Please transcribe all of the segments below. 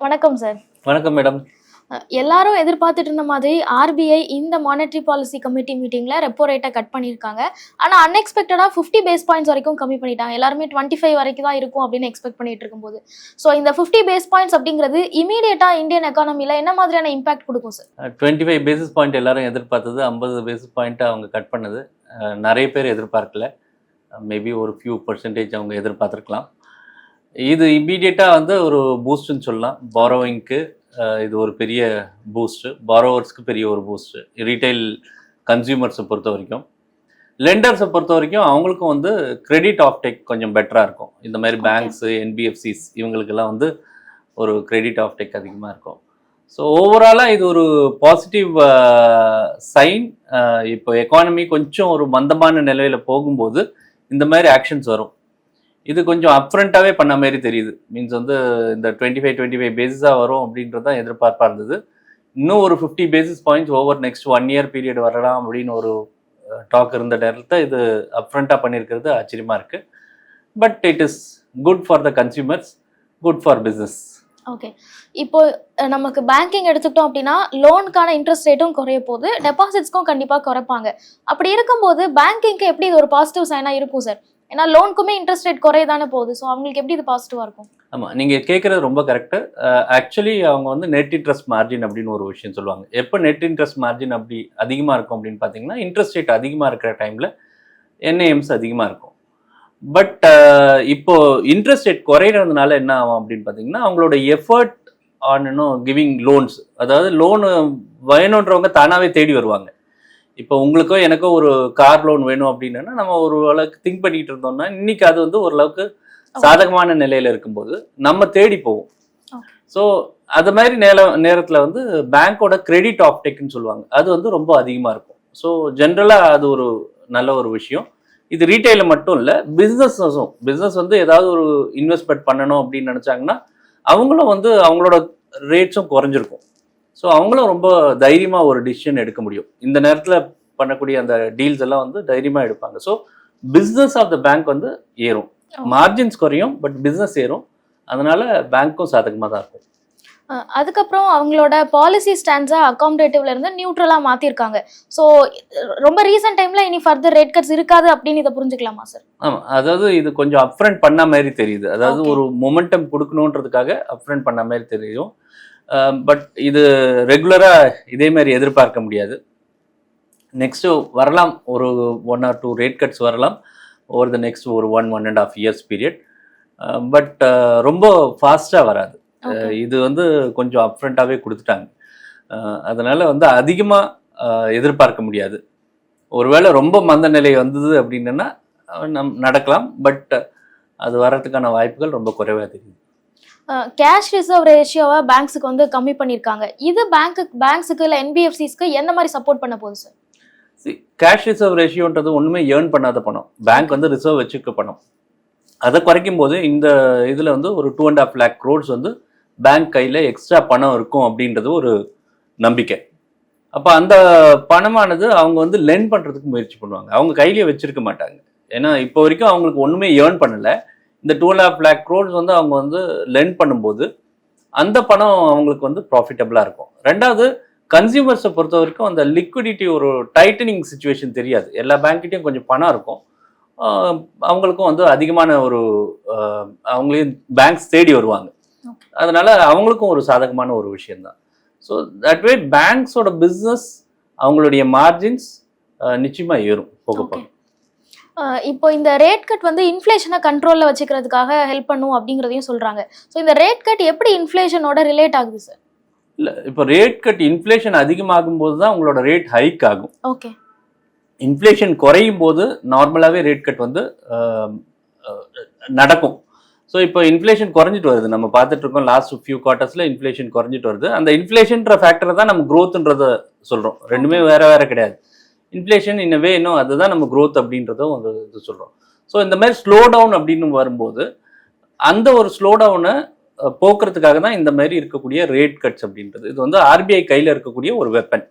வணக்கம் சார் வணக்கம் மேடம் எல்லாரும் எதிர்பார்த்துட்டு இருந்த மாதிரி ஆர்பிஐ இந்த மானிட்டரி பாலிசி கமிட்டி மீட்டிங்ல ரெப்போ ரேட்டை கட் பண்ணியிருக்காங்க. ஆனா அன்எக்ஸ்பெக்டடா 50 பேஸ் பாயிண்ட்ஸ் வரைக்கும் கம்மி பண்ணிட்டாங்க. எல்லாருமே டுவெண்ட்டி ஃபைவ் வரைக்கும் தான் இருக்கும் அப்படின்னு எக்ஸ்பெக்ட் பண்ணிட்டு இருக்கும்போது. ஸோ இந்த 50 பேஸ் பாயிண்ட்ஸ் அப்படிங்கிறது இமீடியட்டா இந்தியன் எக்கானமில என்ன மாதிரியான இம்பாக்ட் கொடுக்கும் sir twenty five basis point எல்லாரும் எதிர்பார்த்தது ஐம்பது பேசிஸ் பாயிண்ட்டை அவங்க கட் பண்ணது. நிறைய பேர் எதிர்பார்க்கல. மேபி ஒரு ஃபியூ பர்சன்டேஜ் அவங்க எதிர்பார்த்துருக்கலாம். இது இம்மீடியட்டாக வந்து ஒரு பூஸ்ட்னு சொல்லலாம். பாரோவிங்க்கு இது ஒரு பெரிய பூஸ்ட்டு பாரோவர்ஸ்க்கு பெரிய ஒரு பூஸ்ட்டு ரீட்டைல் கன்சியூமர்ஸை பொறுத்த வரைக்கும் லெண்டர்ஸை பொறுத்த வரைக்கும் அவங்களுக்கும் வந்து கிரெடிட் ஆஃப்டேக் கொஞ்சம் பெட்டராக இருக்கும். இந்த மாதிரி. பேங்க்ஸு என்பிஎஃப்சிஸ் இவங்களுக்கெல்லாம் வந்து ஒரு கிரெடிட் ஆஃப்டேக் அதிகமாக இருக்கும். ஸோ ஓவராலாக இது ஒரு பாசிட்டிவ் சைன் இப்போ எக்கானமி கொஞ்சம் ஒரு மந்தமான நிலையில் போகும்போது இந்த மாதிரி ஆக்ஷன்ஸ் வரும். இது கொஞ்சம் அப்ரண்ட்டாகவே பண்ண மாதிரி தெரியுது. மீன்ஸ் வந்து இந்த டுவெண்ட்டி ஃபைவ் டுவெண்ட்டி ஃபைவ் பேசிஸாக வரும் அப்படின்றது தான் எதிர்பார்ப்பாக இருந்தது. இன்னும் ஒரு fifty basis points over next one year period வரலாம் அப்படின்னு ஒரு டாக் இருந்த நேரத்தை இது அப்ரண்ட்டாக பண்ணியிருக்கிறது ஆச்சரியமாக இருக்குது but it is good for the consumers good for business okay இப்போ நமக்கு பேங்கிங் எடுத்துக்கிட்டோம் அப்படின்னா லோனுக்கான இன்ட்ரெஸ்ட் ரேட்டும் குறைய போது டெபாசிட்ஸ்க்கும் கண்டிப்பாக குறைப்பாங்க. அப்படி இருக்கும்போது பேங்கிங்க்கு எப்படி இது ஒரு பாசிட்டிவ் சைனாக இருக்கும் சார் ஏன்னா லோனுக்குமே இன்ட்ரெஸ்ட் ரேட் குறையதானே போகுது. ஸோ அவங்களுக்கு எப்படி இது பாசிட்டிவாக இருக்கும்? ஆமாம் நீங்கள் கேட்குறது ரொம்ப கரெக்டு ஆக்சுவலி அவங்க வந்து நெட் இன்ட்ரெஸ்ட் மார்ஜின் அப்படின்னு ஒரு விஷயம் சொல்லுவாங்க. எப்போ நெட் இன்ட்ரெஸ்ட் மார்ஜின் அப்படி அதிகமாக இருக்கும் அப்படின்னு பார்த்தீங்கன்னா இன்ட்ரெஸ்ட் ரேட் அதிகமாக இருக்கிற டைமில் என்ஏஎம்ஸ் அதிகமாக இருக்கும். பட் இப்போ இன்ட்ரெஸ்ட் ரேட் குறையிறதுனால என்ன ஆகும் அப்படின்னு பார்த்தீங்கன்னா அவங்களோட எஃபர்ட் ஆன் இன்னும் கிவிங் லோன்ஸ் அதாவது லோனு வேணுன்றவங்க தானாகவே தேடி வருவாங்க. இப்போ உங்களுக்கோ எனக்கோ ஒரு கார் லோன் வேணும் அப்படின்னா நம்ம ஒரு அளவுக்கு திங்க் பண்ணிட்டு இருந்தோம்னா இன்னைக்கு அது வந்து ஓரளவுக்கு சாதகமான நிலையில இருக்கும்போது நம்ம தேடி போவோம். ஸோ அது மாதிரி நேர நேரத்தில் வந்து பேங்க்கோட கிரெடிட் ஆப்டேக்னு சொல்லுவாங்க. அது வந்து ரொம்ப அதிகமாக இருக்கும். ஸோ ஜென்ரலாக அது ஒரு நல்ல ஒரு விஷயம். இது ரீட்டைலில் மட்டும் இல்லை பிஸ்னஸஸும் பிஸ்னஸ் வந்து ஏதாவது ஒரு இன்வெஸ்ட்மெண்ட் பண்ணணும் அப்படின்னு நினச்சாங்கன்னா அவங்களும் வந்து அவங்களோட ரேட்ஸும் குறைஞ்சிருக்கும். ஸோ அவங்களும் ரொம்ப தைரியமாக ஒரு டிசிஷன் எடுக்க முடியும். இந்த நேரத்தில் பண்ணக்கூடிய அந்த டீல்ஸ் எல்லாம் வந்து தைரியமாக எடுப்பாங்க. So business of the bank வந்து ஏறும். மார்ஜின்ஸ் குறையும் பட் பிஸ்னஸ் ஏறும். அதனால பேங்க்கும் சாதகமாக தான் இருக்கும். அதுக்கப்புறம் அவங்களோட பாலிசி ஸ்டாண்ட்ஸை அகாமடேட்டிவ்ல இருந்து நியூட்ரலா மாத்திருக்காங்க. ஸோ ரொம்ப ரீசெண்ட் டைம்ல இனி ஃபர்தர் ரேட் கட்ஸ் இருக்காது அப்படின்னு இதை புரிஞ்சுக்கலாமா சார் ஆமாம் அதாவது இது கொஞ்சம் அப்ரண்ட் பண்ண மாதிரி தெரியுது. அதாவது. ஒரு மொமெண்டம் கொடுக்கணுன்றதுக்காக அப்ரண்ட் பண்ண மாதிரி தெரியும். பட் இது ரெகுலராக இதே மாதிரி எதிர்பார்க்க முடியாது. நெக்ஸ்ட்டு வரலாம். ஒரு one or two rate cuts வரலாம். ஓவர் த நெக்ஸ்ட் ஒரு one one and half years period but ரொம்ப ஃபாஸ்ட்டாக வராது. Okay. இது வந்து கொஞ்சம் அப்ரண்ட்டாகவே கொடுத்துட்டாங்க. அஹ் அதனால வந்து அதிகமாக எதிர்பார்க்க முடியாது. ஒருவேளை ரொம்ப மந்த நிலை வந்தது அப்படின்னா நம் நடக்கலாம். பட் அது வர்றதுக்கான வாய்ப்புகள் ரொம்ப குறைவாக தெரியுது. கேஷ் ரிசர்வ் ரேஷியோவை பேங்க்ஸுக்கு வந்து கம்மி பண்ணியிருக்காங்க இது பேங்க்கு பேங்க்ஸுக்கு இல்லை என்பிஎஃப்சிஸ்க்கு எந்த மாதிரி சப்போர்ட் பண்ண போகுது சார் கேஷ் ரிசர்வ் ரேஷியோன்றது ஒன்றுமே ஏர்ன் பண்ணாத பணம். பேங்க் வந்து ரிசர்வ் வச்சுக்க பணம். அதை குறைக்கும் போது இந்த இதில் வந்து ஒரு two and half lakh crores வந்து பேங்க் கையில் எக்ஸ்ட்ரா பணம் இருக்கும் அப்படின்றது ஒரு நம்பிக்கை. அப்போ அந்த பணமானது அவங்க வந்து லென் பண்ணுறதுக்கு முயற்சி பண்ணுவாங்க. அவங்க கையிலேயே வச்சிருக்க மாட்டாங்க. ஏன்னா இப்போ வரைக்கும் அவங்களுக்கு ஒன்றுமே ஏர்ன் பண்ணலை. இந்த two and half lakh crores வந்து அவங்க வந்து லென் பண்ணும்போது அந்த பணம் அவங்களுக்கு வந்து ப்ராஃபிட்டபிளாக இருக்கும். ரெண்டாவது கன்சியூமர்ஸை பொறுத்த வரைக்கும் அந்த லிக்விடிட்டி ஒரு டைட்டனிங் சுச்சுவேஷன் தெரியாது. எல்லா பேங்க்கிட்டையும் கொஞ்சம் பணம் இருக்கும். அவங்களுக்கும் வந்து அதிகமான ஒரு அவங்களையும் பேங்க்ஸ் தேடி வருவாங்க. அதனால அவங்களுக்கும் ஒரு சாதகமான ஒரு விஷயம்தான். ஸோ தட் வே பேங்க்ஸோட பிஸ்னஸ் அவங்களுடைய மார்ஜின்ஸ் நிச்சயமா ஏறும் போக போக. இப்போ இந்த ரேட் கட் வந்து இன்ஃப்ளேஷனை கண்ட்ரோல்ல வச்சுக்கிறதுக்காக ஹெல்ப் பண்ணும் அப்படிங்கிறதையும் சொல்றாங்க. ஸோ இந்த ரேட் கட் எப்படி இன்ஃப்ளேஷனோட ரிலேட் ஆகுது சார் இல்லை இப்போ ரேட் கட் இன்ஃப்ளேஷன் அதிகமாகும் போது தான் உங்களோட ரேட் ஹைக் ஆகும். ஓகே இன்ஃப்ளேஷன் குறையும் போது நார்மலாகவே ரேட் கட் வந்து நடக்கும். ஸோ இப்போ இன்ஃப்ளேஷன் குறைஞ்சிட்டு வருது. நம்ம பார்த்துட்டு இருக்கோம் லாஸ்ட் ஃபியூ குவார்ட்டர்ஸில் இன்ஃப்ளேஷன் குறைஞ்சிட்டு வருது. அந்த இன்ஃப்ளேஷன்ற ஃபேக்டரை தான் நம்ம க்ரோத்ன்றத சொல்கிறோம் ரெண்டுமே வேற வேற கிடையாது. இன்ஃப்ளேஷன் இன்னவே இன்னும் அதுதான் நம்ம growth அப்படின்றதும் வந்து இது சொல்கிறோம் ஸோ இந்த மாதிரி ஸ்லோ டவுன் அப்படின்னு வரும்போது அந்த ஒரு ஸ்லோ டவுனை போக்குறதுக்காக தான் இந்த மாதிரி இருக்கக்கூடிய ரேட் கட்ஸ் அப்படின்றது. இது வந்து ஆர்பிஐ கையில் இருக்கக்கூடிய ஒரு வெப்பன்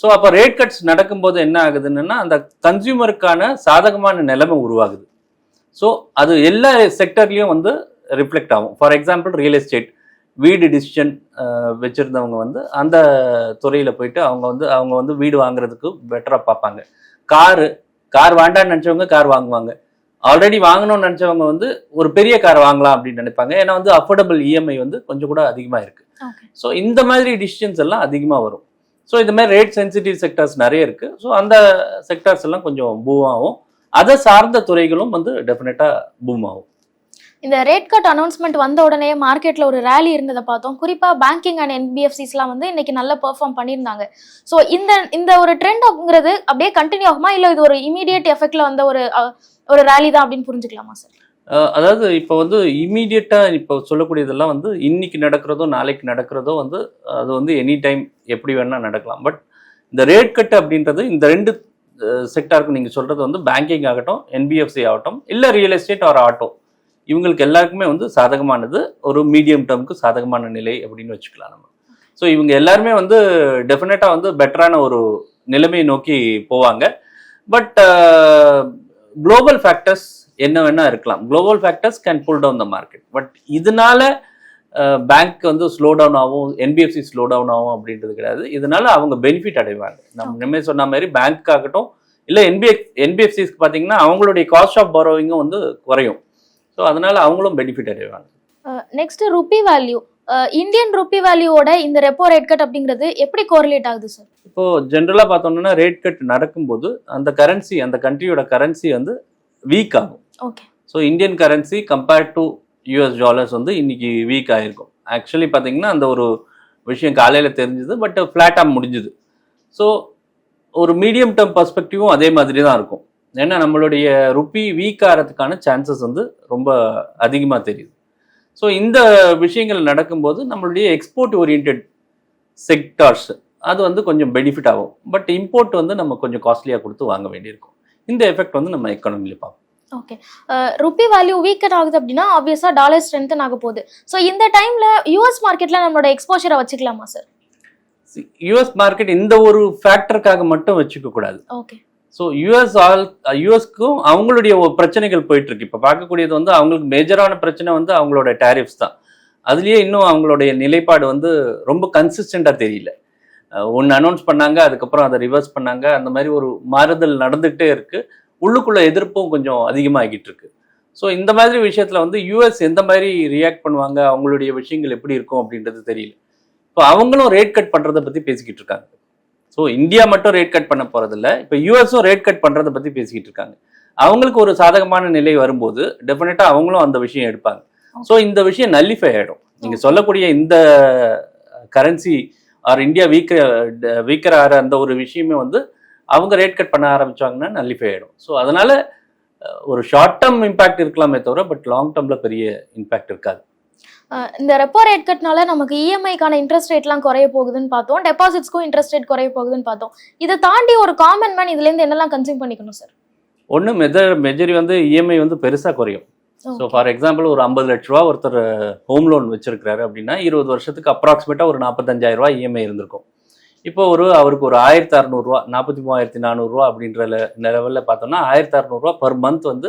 ஸோ அப்போ ரேட் கட்ஸ் நடக்கும்போது என்ன ஆகுதுன்னா அந்த கன்சியூமருக்கான சாதகமான நிலைமை உருவாகுது. ஸோ அது எல்லா செக்டர்லேயும் வந்து ரிஃப்ளெக்ட் ஆகும். ஃபார் எக்ஸாம்பிள் ரியல் எஸ்டேட் வீடு டிசிஷன் வச்சுருந்தவங்க வந்து அந்த துறையில் போயிட்டு அவங்க வந்து அவங்க வந்து வீடு வாங்குறதுக்கு பெட்டராக பார்ப்பாங்க. காரு கார் வேண்டாம்னு நினச்சவங்க கார் வாங்குவாங்க. ஆல்ரெடி வாங்கணும்னு நினச்சவங்க வந்து ஒரு பெரிய கார் வாங்கலாம் அப்படின்னு நினைப்பாங்க. ஏன்னா வந்து அஃபோர்டபுள் இஎம்ஐ வந்து கொஞ்சம் கூட அதிகமாக இருக்குது ஸோ இந்த மாதிரி டிசிஷன்ஸ் எல்லாம் அதிகமாக வரும். ஸோ இந்த மாதிரி ரேட் சென்சிட்டிவ் செக்டர்ஸ் நிறைய இருக்குது ஸோ அந்த செக்டர்ஸ் எல்லாம் கொஞ்சம் பூம் ஆகும். அதை சார்ந்த துறைகளும் வந்து டெஃபினட்டாக பூம் ஆகும். இந்த ரேட் கட் அனௌன்ஸ்மெண்ட் வந்த உடனே மார்க்கெட்ல ஒரு ரேலி இருந்ததை பார்த்தோம். குறிப்பா பேங்கிங் அண்ட் என்பிஎஃப்சிஸ்லாம் வந்து இன்னைக்கு நல்ல பெர்ஃபார்ம் பண்ணியிருந்தாங்க. ஸோ இந்த இந்த ஒரு ட்ரெண்ட் அப்படிங்கிறது அப்படியே கண்டினியூ ஆகுமா? இல்லை இது ஒரு இமீடியட் எஃபெக்ட்ல வந்த ஒரு ஒரு ரேலி தான் அப்படின்னு புரிஞ்சுக்கலாமா சார் அதாவது இப்போ வந்து இம்மீடியட்டாக இப்போ சொல்லக்கூடியதெல்லாம் வந்து இன்னைக்கு நடக்கிறதோ நாளைக்கு நடக்கிறதோ வந்து அது வந்து எனி டைம் எப்படி வேணால் நடக்கலாம். பட் இந்த ரேட் கட் அப்படின்றது இந்த ரெண்டு செக்டாருக்கு நீங்கள் சொல்கிறது வந்து பேங்கிங் ஆகட்டும் என்பிஎஃப்சி ஆகட்டும் இல்லை ரியல் எஸ்டேட் ஆர் ஆட்டோ இவங்களுக்கு எல்லாருக்குமே வந்து சாதகமானது ஒரு மீடியம் டேர்முக்கு சாதகமான நிலை அப்படின்னு வச்சுக்கலாம் நம்ம. ஸோ இவங்க எல்லாருமே வந்து டெஃபினட்டாக வந்து பெட்டரான ஒரு நிலைமையை நோக்கி போவாங்க. பட் குளோபல் ஃபேக்டர்ஸ் என்ன வேணா இருக்கலாம். Global factors can pull down the market but இதனால பேங்க் வந்து ஸ்லோ டவுன் ஆகும் என்பிஎஃப்சி ஸ்லோ டவுன் ஆகும் அப்படின்றது கிடையாது. இதனால அவங்க பெனிஃபிட் அடைவாங்க. நம்ம இனிமே சொன்ன மாதிரி பேங்க் ஆகட்டும் இல்லை என்பிஎஃப் என்பிஎஃப்சிஸ்க்கு பார்த்தீங்கன்னா அவங்களுடைய காஸ்ட் ஆஃப் பாரோவிங்கும் வந்து குறையும். ஸோ அதனால அவங்களும் பெனிஃபிட் அடைவாங்க. Next rupee value Indian rupee வேல்யூவோட இந்த ரெப்போ ரேட் கட் அப்படிங்கிறது எப்படி கோரிலேட் ஆகுது சார் இப்போ ஜென்ரலாக பார்த்தோம்னா ரேட் கட் நடக்கும்போது அந்த கரன்சி அந்த கண்ட்ரியோட கரன்சி வந்து வீக் ஆகும். Okay so Indian currency compared to US dollars வந்து இன்னைக்கு வீக் ஆகிருக்கும் ஆக்சுவலி பார்த்தீங்கன்னா அந்த ஒரு விஷயம் காலையில் தெரிஞ்சுது பட் ஃப்ளாட்டாக முடிஞ்சுது. ஸோ ஒரு மீடியம் டேர்ம் பர்ஸ்பெக்டிவும் அதே மாதிரி தான் இருக்கும். ஏன்னா நம்மளுடைய ருப்பி வீக் ஆகிறதுக்கான சான்சஸ் வந்து ரொம்ப அதிகமாக தெரியுது. ஸோ இந்த விஷயங்கள் நடக்கும்போது நம்மளுடைய எக்ஸ்போர்ட் ஓரியன்ட் செக்டார்ஸ் அது வந்து கொஞ்சம் பெனிஃபிட் ஆகும். பட் இம்போர்ட் வந்து நம்ம கொஞ்சம் காஸ்ட்லியாக கொடுத்து வாங்க வேண்டியிருக்கும். இந்த எஃபெக்ட் வந்து நம்ம எக்கானமியில் பார்ப்போம். ஓகே ருப்பி வேல்யூ வீக்கன் ஆகுது அப்படின்னா ஆப்வியஸா டாலர் ஸ்ட்ரென்த் ஆக போகுது. ஸோ இந்த டைம்ல யூஎஸ் மார்க்கெட்ல நம்மளோட எக்ஸ்போஷரை வச்சுக்கலாமா சார் யூஎஸ் மார்க்கெட் இந்த ஒரு ஃபேக்டருக்காக மட்டும் வச்சுக்க கூடாது. ஓகே ஸோ யூஎஸ் ஆல் யூஎஸ்க்கும் அவங்களுடைய பிரச்சனைகள் போயிட்டு இருக்கு இப்போ பார்க்கக்கூடியது வந்து அவங்களுக்கு மேஜரான பிரச்சனை வந்து அவங்களோட டேரிஃப்ஸ் தான். அதுலேயே இன்னும் அவங்களுடைய நிலைப்பாடு வந்து ரொம்ப கன்சிஸ்டண்டாக தெரியல. ஒன்று அனௌன்ஸ் பண்ணாங்க அதுக்கப்புறம் அதை ரிவர்ஸ் பண்ணாங்க. அந்த மாதிரி ஒரு மாறுதல் நடந்துகிட்டே இருக்கு. உள்ளுக்குள்ள எதிர்ப்பும் கொஞ்சம் அதிகமாகிட்டு இருக்கு ஸோ இந்த மாதிரி விஷயத்தில் வந்து யூஎஸ் எந்த மாதிரி ரியாக்ட் பண்ணுவாங்க? அவங்களுடைய விஷயங்கள் எப்படி இருக்கும் அப்படின்றது தெரியல. இப்போ அவங்களும் ரேட் கட் பண்ணுறதை பற்றி பேசிக்கிட்டு இருக்காங்க ஸோ இந்தியா மட்டும் ரேட் கட் பண்ண போகிறதில்ல இப்போ யூஎஸும் ரேட் கட் பண்ணுறதை பற்றி பேசிக்கிட்டு இருக்காங்க. அவங்களுக்கு ஒரு சாதகமான நிலை வரும்போது டெஃபினட்டாக அவங்களும் அந்த விஷயம் எடுப்பாங்க. ஸோ இந்த விஷயம் நல்லிஃபை ஆகிடும் நீங்கள் சொல்லக்கூடிய இந்த currency or India weaker weaker ஆகிற அந்த ஒரு விஷயமே வந்து அவங்க ரேட் கட் பண்ண ஆரம்பிச்சாங்கன்னா நல்லிஃபை ஆகிடும் ஸோ அதனால ஒரு ஷார்ட் டேர்ம் இம்பாக்ட் இருக்கலாமே தவிர பட் லாங் டேர்மில் பெரிய இம்பாக்ட் இருக்காது. இந்த ரெப்போ ரேட் கட்னால நமக்கு E இஎம்ஐக்கான இன்ட்ரெஸ்ட் ரேட்லாம் குறைய போகுதுன்னு பார்த்தோம். டெபாசிட்ஸ்க்கும் இன்ட்ரெஸ்ட் ரேட் குறைய போகுதுன்னு பார்த்தோம். இதை தாண்டி ஒரு காமன் மேன் இதுல இருந்து என்னெல்லாம் கன்சியூம் பண்ணிக்கணும் சார் ஒன்று மெஜர் மெஜரி வந்து இஎம்ஐ வந்து பெருசா குறையும். ஸோ ஃபார் எக்ஸாம்பிள் ஒரு ஐம்பது லட்ச ரூபா ஒருத்தர் ஹோம் லோன் வச்சிருக்கிறாரு அப்படின்னா இருபது வருஷத்துக்கு அப்ராக்சிமேட்டாக ஒரு நாற்பத்தஞ்சாயிரம் ரூபா இஎம்ஐ இருந்திருக்கும். இப்போ ஒரு அவருக்கு ஒரு ஆயிரத்தி அறநூறுவா நாற்பத்தி மூவாயிரத்தி நானூறுரூவா அப்படின்ற லெவலில் பார்த்தோம்னா ஆயிரத்தி அறநூறுவா பர் மந்த் வந்து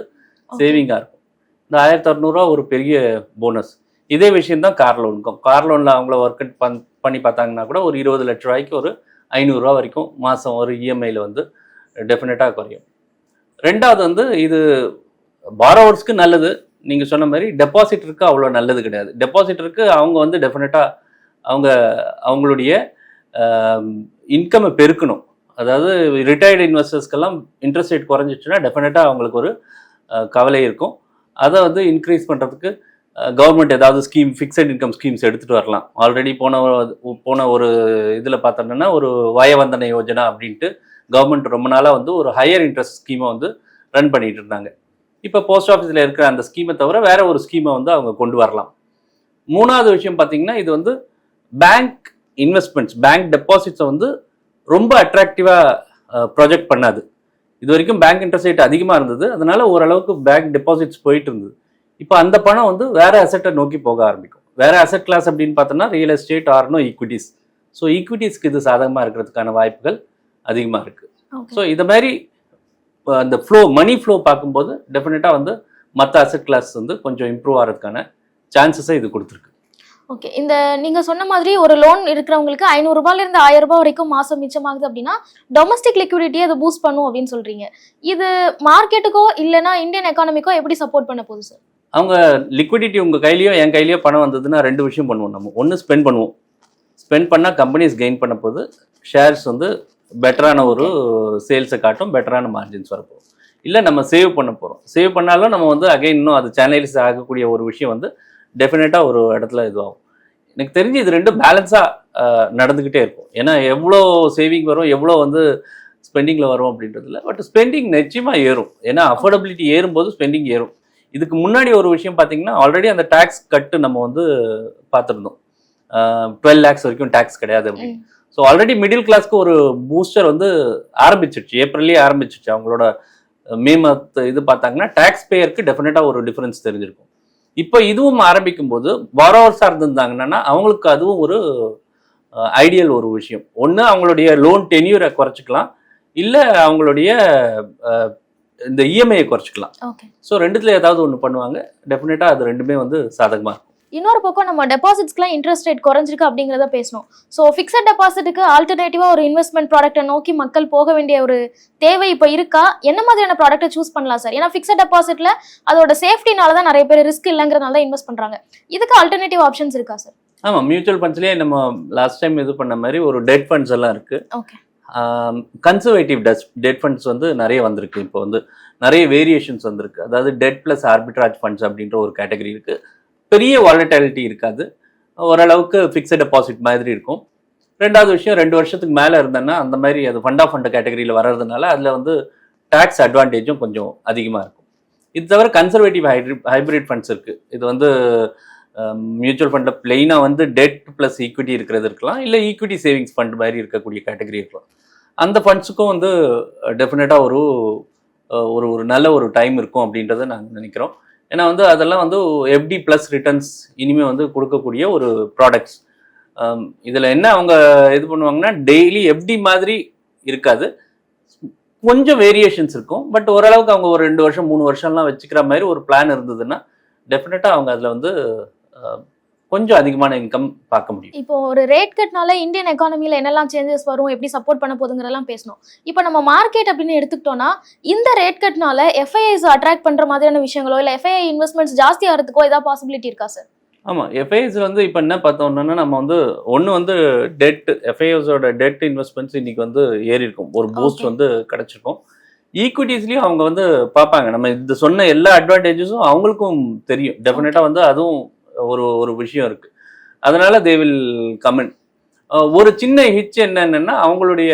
சேவிங்காக இருக்கும். இந்த ஆயிரத்தி அறநூறுவா ஒரு பெரிய போனஸ் இதே விஷயம் தான் கார் லோனுக்கும். கார் லோனில் அவங்கள ஒர்க் பண் பண்ணி பார்த்தாங்கன்னா கூட ஒரு இருபது லட்ச ரூபாய்க்கு ஒரு ஐநூறுரூவா வரைக்கும் மாதம் ஒரு இஎம்ஐயில் வந்து டெஃபினட்டாக குறையும். ரெண்டாவது வந்து இது பாரோவர்ஸ்க்கு நல்லது. நீங்கள் சொன்ன மாதிரி டெபாசிட்டருக்கு அவ்வளோ நல்லது கிடையாது. டெபாசிட்டருக்கு அவங்க வந்து டெஃபினட்டாக அவங்க அவங்களுடைய இன்கம்மை பெருக்கணும். அதாவது ரிட்டையர்டு இன்வெஸ்டர்ஸ்க்கெல்லாம் இன்ட்ரெஸ்ட் ரேட் குறைஞ்சிச்சுன்னா டெஃபினட்டாக அவங்களுக்கு ஒரு கவலை இருக்கும். அதை வந்து இன்க்ரீஸ் பண்ணுறதுக்கு கவர்மெண்ட் ஏதாவது ஸ்கீம் ஃபிக்ஸட் இன்கம் ஸ்கீம்ஸ் எடுத்துகிட்டு வரலாம். ஆல்ரெடி போன போன ஒரு இதில் பார்த்தோம்னா ஒரு வயவந்தன யோஜனா அப்படின்ட்டு கவர்மெண்ட் ரொம்ப நாளாக வந்து ஒரு ஹையர் இன்ட்ரெஸ்ட் ஸ்கீமை வந்து ரன் பண்ணிட்டு இருந்தாங்க. இப்போ போஸ்ட் ஆஃபீஸில் இருக்கிற அந்த ஸ்கீமை தவிர வேற ஒரு ஸ்கீமை வந்து அவங்க கொண்டு வரலாம். மூணாவது விஷயம் பார்த்தீங்கன்னா இது வந்து பேங்க் இன்வெஸ்ட்மெண்ட்ஸ் பேங்க் டெபாசிட்ஸை வந்து ரொம்ப அட்ராக்டிவாக ப்ரொஜெக்ட் பண்ணாது. இது வரைக்கும் பேங்க் இன்ட்ரெஸ்ட் ரேட் அதிகமாக இருந்தது. அதனால ஓரளவுக்கு பேங்க் டெபாசிட்ஸ் போயிட்டு இருந்தது. இப்போ அந்த பணம் வந்து வேற அசெட்டை நோக்கி போக ஆரம்பிக்கும். வேற அசெட் கிளாஸ் அப்படின்னு பார்த்தோம்னா ரியல் எஸ்டேட் ஆர்னோ ஈக்விட்டிஸ் ஸோ ஈக்விட்டிஸ்க்கு இது சாதகமாக இருக்கிறதுக்கான வாய்ப்புகள் அதிகமாக இருக்கு. ஸோ இந்த மாதிரி அந்த ஃப்ளோ மணி ஃப்ளோ பார்க்கும்போது டெஃபினட்டாக வந்து மற்ற அசெட் கிளாஸ் வந்து கொஞ்சம் இம்ப்ரூவ் ஆகிறதுக்கான சான்சஸை இது கொடுத்துருக்கு. ஓகே இந்த நீங்க சொன்ன மாதிரி ஒரு லோன் இருக்கிறவங்களுக்கு ஐநூறு ரூபாயில இருந்து ஆயிரம் ரூபாய் வரைக்கும் மாசம் மிச்சமாகுது அப்படின்னா டொமஸ்டிக் லிக்விடிட்டியை அது பூஸ்ட் பண்ணும் அப்படின்னு சொல்றீங்க. இது மார்க்கெட்டுக்கோ இல்லைன்னா இந்தியன் எக்கானமிக்கோ எப்படி சப்போர்ட் பண்ண போகுது சார் அவங்க லிக்விடிட்டி உங்கள் கையிலையோ என் கையிலையோ பணம் வந்ததுன்னா ரெண்டு விஷயம் பண்ணுவோம் நம்ம. ஒன்று ஸ்பெண்ட் பண்ணுவோம். ஸ்பெண்ட் பண்ணால் கம்பெனிஸ் கெயின் பண்ண போது ஷேர்ஸ் வந்து பெட்டரான ஒரு சேல்ஸை காட்டும் பெட்டரான மார்ஜின்ஸ் வரப்போகும். இல்லை நம்ம சேவ் பண்ண போகிறோம் சேவ் பண்ணாலும் நம்ம வந்து அகைன் இன்னும் அது சேனலைஸ் ஆகக்கூடிய ஒரு விஷயம் வந்து டெஃபினட்டாக ஒரு இடத்துல இதுவாகும். எனக்கு தெரிஞ்சு இது ரெண்டும் பேலன்ஸாக நடந்துக்கிட்டே இருக்கும். ஏன்னா எவ்வளோ சேவிங் வரும் எவ்வளோ வந்து ஸ்பெண்டிங்கில் வரும் அப்படின்றதுல பட் ஸ்பெண்டிங் நிச்சயமாக ஏறும். ஏன்னா அஃபோர்டபிலிட்டி ஏறும்போது ஸ்பெண்டிங் ஏறும். இதுக்கு முன்னாடி ஒரு விஷயம் பார்த்தீங்கன்னா ஆல்ரெடி அந்த டேக்ஸ் கட்டு நம்ம வந்து பார்த்துருந்தோம். டுவெல் லேக்ஸ் வரைக்கும் டேக்ஸ் கிடையாது அப்படின்னு. ஸோ ஆல்ரெடி மிடில் கிளாஸ்க்கு ஒரு பூஸ்டர் வந்து ஆரம்பிச்சிருச்சு. ஏப்ரல்லே ஆரம்பிச்சிருச்சு. அவங்களோட மே மந்த் இது பார்த்தாங்கன்னா டேக்ஸ் பேயருக்கு டெஃபினட்டாக ஒரு டிஃபரன்ஸ் தெரிஞ்சிருக்கும். இப்போ இதுவும் ஆரம்பிக்கும் போது பாரோவர்ஸாக இருந்திருந்தாங்கன்னா அவங்களுக்கு அதுவும் ஒரு ஐடியல் ஒரு விஷயம். ஒன்று அவங்களுடைய லோன் டென்யூரை குறைச்சிக்கலாம். இல்லை அவங்களுடைய இந்த E இஎம்ஐயை குறைச்சிக்கலாம். ஓகே ஸோ ரெண்டுத்துல ஏதாவது ஒன்று பண்ணுவாங்க. டெஃபினட்டாக அது ரெண்டுமே வந்து சாதகமாக இருக்கும். இன்னொரு பக்கம் நம்ம டெபாசிட்ஸ்க்குலாம் இன்ட்ரெஸ்ட் ரேட் குறைஞ்சிருக்கு அப்படிங்கிறத பேசணும். ஸோ ஃபிக்ஸட் டெபாசிட்டுக்கு ஆல்டர்னேட்டிவா ஒரு இன்வெஸ்ட்மெண்ட் ப்ராடக்ட்டை நோக்கி மக்கள் போக வேண்டிய ஒரு தேவை இப்போ இருக்கா? என்ன மாதிரியான ப்ராடக்ட்டை சூஸ் பண்ணலாம் சார் ஏன்னா ஃபிக்ஸட் டெபாசிட்ல அதோட சேஃப்டினால தான் நிறைய பேர் ரிஸ்க் இல்லைங்கிறனால தான் இன்வெஸ்ட் பண்றாங்க. இதுக்கு ஆல்டர்னேட்டிவ் ஆப்ஷன்ஸ் இருக்கா சார் ஆமாம் மியூச்சுவல் ஃபண்ட்ஸ்லேயே நம்ம லாஸ்ட் டைம் இது பண்ண மாதிரி ஒரு டெட் ஃபண்ட்ஸ் எல்லாம் இருக்கு. Okay conservative does debt funds வந்து நிறைய வந்திருக்கு. இப்போ வந்து நிறைய வேரியேஷன்ஸ் வந்திருக்கு. அதாவது டெட் ப்ளஸ் ஆர்பிட்ராஜ் ஃபண்ட்ஸ் அப்படின்ற ஒரு கேட்டகரி இருக்குது பெரிய வாலட்டாலிட்டி இருக்காது. ஓரளவுக்கு ஃபிக்ஸட் டெபாசிட் மாதிரி இருக்கும். ரெண்டாவது விஷயம் ரெண்டு வருஷத்துக்கு மேலே இருந்தேன்னா அந்த மாதிரி அது ஃபண்ட் ஆஃப் ஃபண்ட் கேட்டகரியில் வர்றதுனால அதில் வந்து டேக்ஸ் அட்வான்டேஜும் கொஞ்சம் அதிகமாக இருக்கும். இது தவிர கன்சர்வேட்டிவ் ஹைப்ரிட் ஹைப்ரிட் ஃபண்ட்ஸ் இருக்குது இது வந்து மியூச்சுவல் ஃபண்டில் பிளெயினாக வந்து டெட் ப்ளஸ் ஈக்விட்டி இருக்கிறது இருக்கலாம் இல்லை ஈக்விட்டி சேவிங்ஸ் ஃபண்ட் மாதிரி இருக்கக்கூடிய கேட்டகரி இருக்கலாம். அந்த ஃபண்ட்ஸுக்கும் வந்து uh, டெஃபினட்டாக ஒரு uh, ஒரு ஒரு நல்ல ஒரு டைம் இருக்கும் அப்படின்றத நாங்கள் நினைக்கிறோம். ஏன்னா வந்து அதெல்லாம் வந்து எஃப்டி ப்ளஸ் ரிட்டர்ன்ஸ் இனிமேல் வந்து கொடுக்கக்கூடிய ஒரு ப்ராடக்ட்ஸ் um, இதில் என்ன அவங்க இது பண்ணுவாங்கன்னா டெய்லி எஃப்டி மாதிரி இருக்காது. கொஞ்சம் வேரியேஷன்ஸ் இருக்கும். பட் ஓரளவுக்கு அவங்க ஒரு ரெண்டு வருஷம் மூணு வருஷம்லாம் வச்சுக்கிற மாதிரி ஒரு பிளான் இருந்ததுன்னா டெஃபினட்டாக அவங்க அதில் வந்து கொஞ்சம் அதிகமான இன்கம் பார்க்க முடியும். இப்போ ஒரு ரேட் கட்னால இந்தியன் எக்கானமில என்னெல்லாம் சேஞ்சஸ் வரும் எப்படி சப்போர்ட் பண்ண போதுங்கிறதெல்லாம் பேசணும். இப்போ நம்ம மார்க்கெட் அப்படின்னு எடுத்துக்கிட்டோம்னா இந்த ரேட் கட்னால எஃப்ஐஐஸ் அட்ராக்ட் பண்ற மாதிரியான விஷயங்களோ இல்ல எஃப்ஐஐ இன்வெஸ்ட்மெண்ட்ஸ் ஜாஸ்தி ஆகிறதுக்கோ ஏதாவது பாசிபிலிட்டி இருக்கா சார் ஆமாம் எஃப்ஐஎஸ் வந்து இப்போ என்ன பார்த்தோம்னா நம்ம வந்து ஒன்று வந்து டெட் எஃப்ஐஎஸோட டெட் இன்வெஸ்ட்மெண்ட்ஸ் இன்னைக்கு வந்து ஏறி இருக்கும். ஒரு பூஸ்ட். வந்து கிடைச்சிருக்கும். ஈக்விட்டிஸ்லேயும் அவங்க வந்து பார்ப்பாங்க. நம்ம இந்த சொன்ன எல்லா அட்வான்டேஜஸும் அவங்களுக்கும் தெரியும். டெஃபினட்டாக வந்து அதுவும் ஒரு ஒரு விஷயம் இருக்கு. அதனால தே வில் கமெண்ட் ஒரு சின்ன ஹிச் என்னன்னா அவங்களுடைய